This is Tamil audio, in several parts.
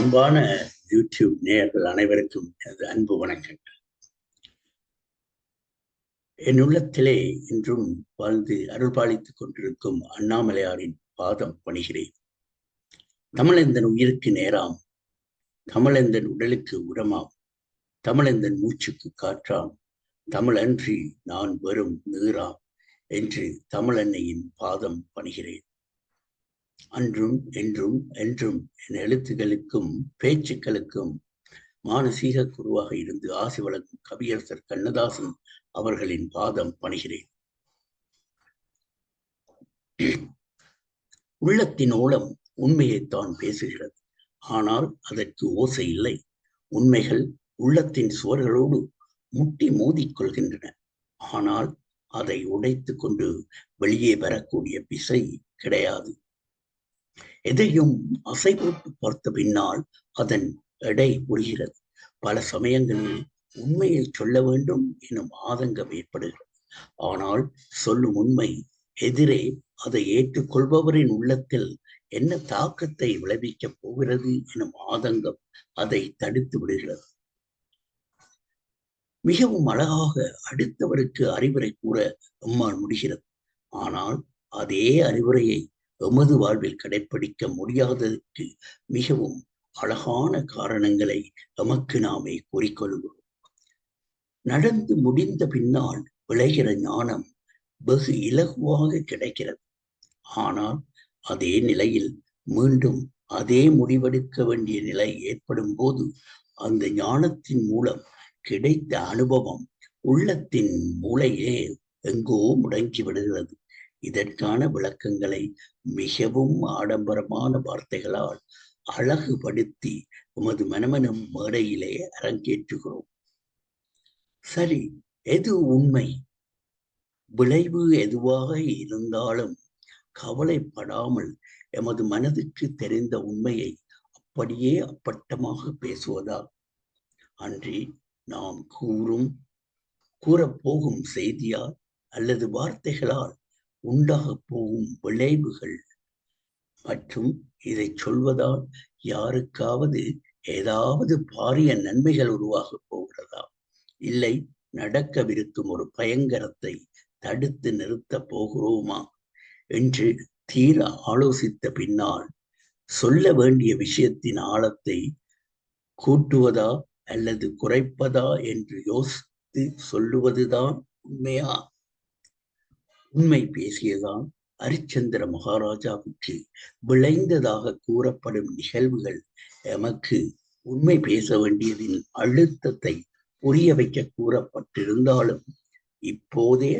அன்பான யூடியூப் நேயர்கள் அனைவருக்கும் எனது அன்பு வணக்கங்கள். என் உள்ளத்திலே இன்றும் வாழ்ந்து அருள்பாலித்துக் கொண்டிருக்கும் அண்ணாமலையாரின் பாதம் பணிகிறேன். தமிழந்தன் உயிருக்கு நேராம் தமிழந்தன் உடலுக்கு உரமாம் தமிழந்தன் மூச்சுக்கு காற்றாம் தமிழன்றி நான் வெறும் நீராம் என்று தமிழன்னையின் பாதம் பணிகிறேன். அன்றும் என்றும் என்றும் என் எழுத்துகளுக்கும் பேச்சுக்களுக்கும் மானசீக குருவாக இருந்து ஆசி வழங்கும் கவியரசர் கண்ணதாசன் அவர்களின் பாதம் பணிகிறேன். உள்ளத்தின் ஓலம் உண்மையைத்தான் பேசுகிறது. ஆனால் அதற்கு ஓசை இல்லை. உண்மைகள் உள்ளத்தின் சுவர்களோடு முட்டி மோதிக் கொள்கின்றன. ஆனால் அதை உடைத்து கொண்டு வெளியே வரக்கூடிய பிசை கிடையாது. எதையும் அசை போட்டு பார்த்த பின்னால் அதன் எடை புரிகிறது பல சமயங்களில் உண்மையை சொல்ல வேண்டும் எனும் ஆதங்கம் ஏற்படுகிறது. ஆனால் சொல்லும் உண்மை எதிரே அதை ஏற்றுக்கொள்பவரின் உள்ளத்தில் என்ன தாக்கத்தை விளைவிக்கப் போகிறது எனும் ஆதங்கம் அதை தடுத்து விடுகிறது. மிகவும் அழகாக அடுத்தவருக்கு அறிவுரை கூற அம்மாள் முடிகிறது. ஆனால் அதே அறிவுரையை எமது வாழ்வில் கடைப்பிடிக்க முடியாததற்கு மிகவும் அழகான காரணங்களை எமக்கு நாமே கூறிக்கொள்கிறோம் நடந்து முடிந்த பின்னால் விளைகிற ஞானம் வெகு இலகுவாக கிடைக்கிறது. ஆனால் அதே நிலையில் மீண்டும் அதே முடிவெடுக்க வேண்டிய நிலை ஏற்படும் போது அந்த ஞானத்தின் மூலம் கிடைத்த அனுபவம் உள்ளத்தின் மூளையே எங்கோ முடங்கி விடுகிறது. இதற்கான விளக்கங்களை மிகவும் ஆடம்பரமான வார்த்தைகளால் அழகுபடுத்தி உமது மனமனம் மேடையிலே அரங்கேற்றுகிறோம். சரி எது உண்மை? விளைவு எதுவாக இருந்தாலும் கவலைப்படாமல் எமது மனதுக்கு தெரிந்த உண்மையை அப்படியே அப்பட்டமாக பேசுவதா? அன்றி நாம் கூறும் கூறப்போகும் செய்தியால் அல்லது வார்த்தைகளால் உண்டாக போகும் விளைவுகள். மற்றும் இதை சொல்வதால் யாருக்காவது ஏதாவது பாரிய நன்மைகள் உருவாக போகிறதா? இல்லை நடக்கவிருக்கும் ஒரு பயங்கரத்தை தடுத்து நிறுத்த போகிறோமா? என்று தீர ஆலோசித்த பின்னால் சொல்ல வேண்டிய விஷயத்தின் ஆழத்தை கூட்டுவதா அல்லது குறைப்பதா என்று யோசித்து சொல்லுவதுதான் உண்மையா? உண்மை பேசியதான் ஹரிச்சந்திர மகாராஜாவுக்கு விளைந்ததாக கூறப்படும் நிகழ்வுகள் எமக்கு உண்மை பேச வேண்டியதின் அழுத்தத்தை புரிய வைக்க கூறப்பட்டிருந்தாலும் இப்போதே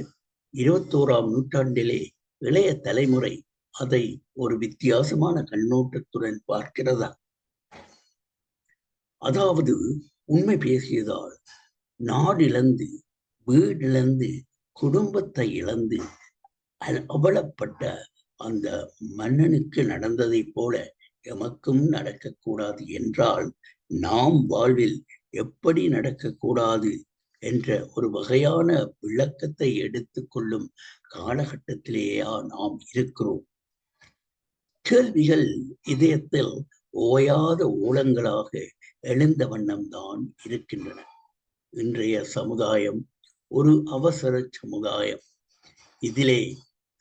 இருபத்தோராம் நூற்றாண்டிலே இளைய தலைமுறை அதை ஒரு வித்தியாசமான கண்ணோட்டத்துடன் பார்க்கிறதா? அதாவது உண்மை பேசியதால் நாடிழந்து வீடிழந்து குடும்பத்தை இழந்து அவலப்பட்ட அந்த மன்னனுக்கு நடந்ததை போல எமக்கும் நடக்கக்கூடாது என்றால் நாம் வாழ்வில் எப்படி நடக்கக்கூடாது என்ற ஒரு வகையான விளக்கத்தை எடுத்துக்கொள்ளும் காலகட்டத்திலேயா நாம் இருக்கிறோம். கேள்விகள் இதயத்தில் ஓயாத ஓலங்களாக எழுந்த வண்ணம்தான் இருக்கின்றன. இன்றைய சமுதாயம் ஒரு அவசர சமுதாயம். இதிலே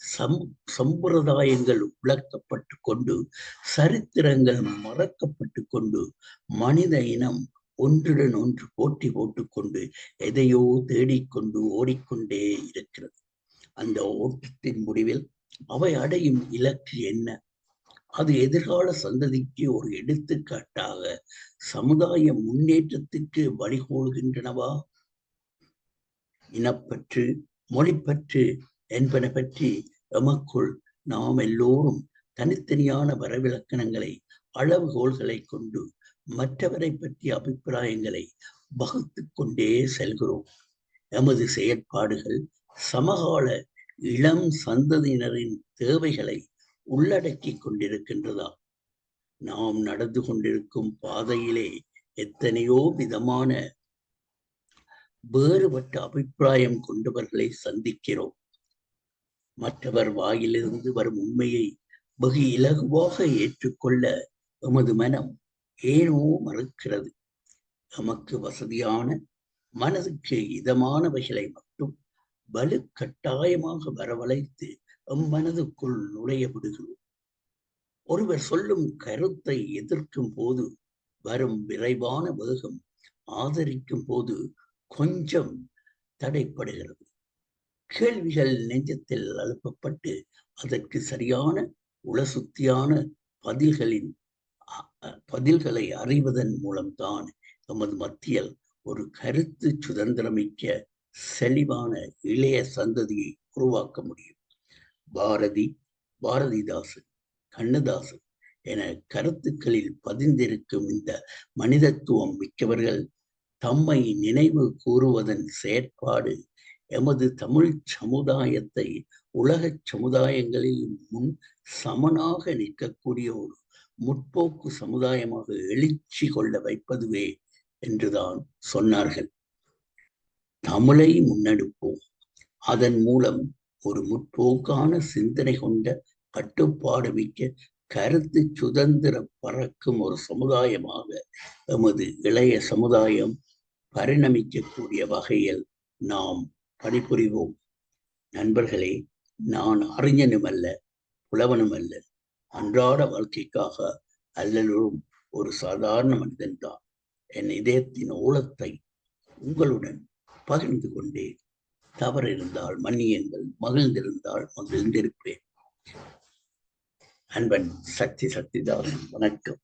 சம் சம்பிரதாயங்கள் விளக்கப்பட்டு கொண்டு சரித்திரங்கள் மறக்கப்பட்டு கொண்டு மனித இனம் ஒன்றுடன் ஒன்று போட்டி போட்டுக்கொண்டு எதையோ தேடிக்கொண்டு ஓடிக்கொண்டே இருக்கிறது. அந்த ஓட்டத்தின் முடிவில் அவை அடையும் இலக்கு என்ன? அது எதிர்கால சந்ததிக்கு ஒரு எடுத்துக்காட்டாக சமுதாய முன்னேற்றத்துக்கு வழிகோள்கின்றனவா இனப்பற்று மொழிப்பற்று என்பன பற்றி எமக்குள் நாம் எல்லோரும் தனித்தனியான வரவிலக்கணங்களை அளவுகோள்களை கொண்டு மற்றவரை பற்றிய அபிப்பிராயங்களை வகுத்து கொண்டே செல்கிறோம். எமது செயற்பாடுகள் சமகால இளம் சந்ததியினரின் தேவைகளை உள்ளடக்கி கொண்டிருக்கின்றதா? நாம் நடந்து கொண்டிருக்கும் பாதையிலே எத்தனையோ விதமான வேறுபட்ட அபிப்பிராயம் கொண்டவர்களை சந்திக்கிறோம். மற்றவர் வாயிலிருந்து வரும் உண்மையை வெகு இலகுவாக ஏற்றுக்கொள்ள எமது மனம் ஏனோ மறுக்கிறது. நமக்கு வசதியான மனதுக்கு இதமானவைகளை மட்டும் வலுக்கட்டாயமாக வரவழைத்து எம் மனதுக்குள் நுழைய விடுகிறோம். ஒருவர் சொல்லும் கருத்தை எதிர்க்கும் போது வரும் விரைவான வேகம் ஆதரிக்கும் போது கொஞ்சம் தடைப்படுகிறது. கேள்விகள் நெஞ்சத்தில் அழுப்பப்பட்டு அதற்கு சரியான உளசுத்தியான பதில்களின் பதில்களை அறிவதன் மூலம்தான் நமது மத்தியில் ஒரு கருத்து சுதந்திரமிக்க செழிவான இளைய சந்ததியை உருவாக்க முடியும். பாரதி பாரதிதாசன் கண்ணதாசன் என கருத்துக்களில் பதிந்திருக்கும் இந்த மனிதத்துவம் மிக்கவர்கள் தம்மை நினைவு கூறுவதன் செயற்பாடு எமது தமிழ் சமுதாயத்தை உலக சமுதாயங்களில் முன் சமனாக நிற்கக்கூடிய ஒரு முற்போக்கு சமுதாயமாக எழுச்சி கொள்ள வைப்பதுவே என்றுதான் சொன்னார்கள். தமிழை முன்னெடுப்போம். அதன் மூலம் ஒரு முற்போக்கான சிந்தனை கொண்ட கட்டுப்பாடு மிக்க கருத்து சுதந்திரம் பறக்கும் ஒரு சமுதாயமாக எமது இளைய சமுதாயம் பரிணமிக்கக்கூடிய வகையில் நாம் பணிபுரிவோம். நண்பர்களே நான் அறிஞனும் அல்ல புலவனும் அல்ல அன்றாட வாழ்க்கைக்காக அல்லலும் ஒரு சாதாரண மனிதன்தான். என் இதயத்தின் ஓலத்தை உங்களுடன் பகிர்ந்து கொண்டேன். தவறு இருந்தால் மன்னியங்கள் மகிழ்ந்திருந்தால் மகிழ்ந்திருப்பேன். அன்பன் சக்தி சக்திதாசன் வணக்கம்.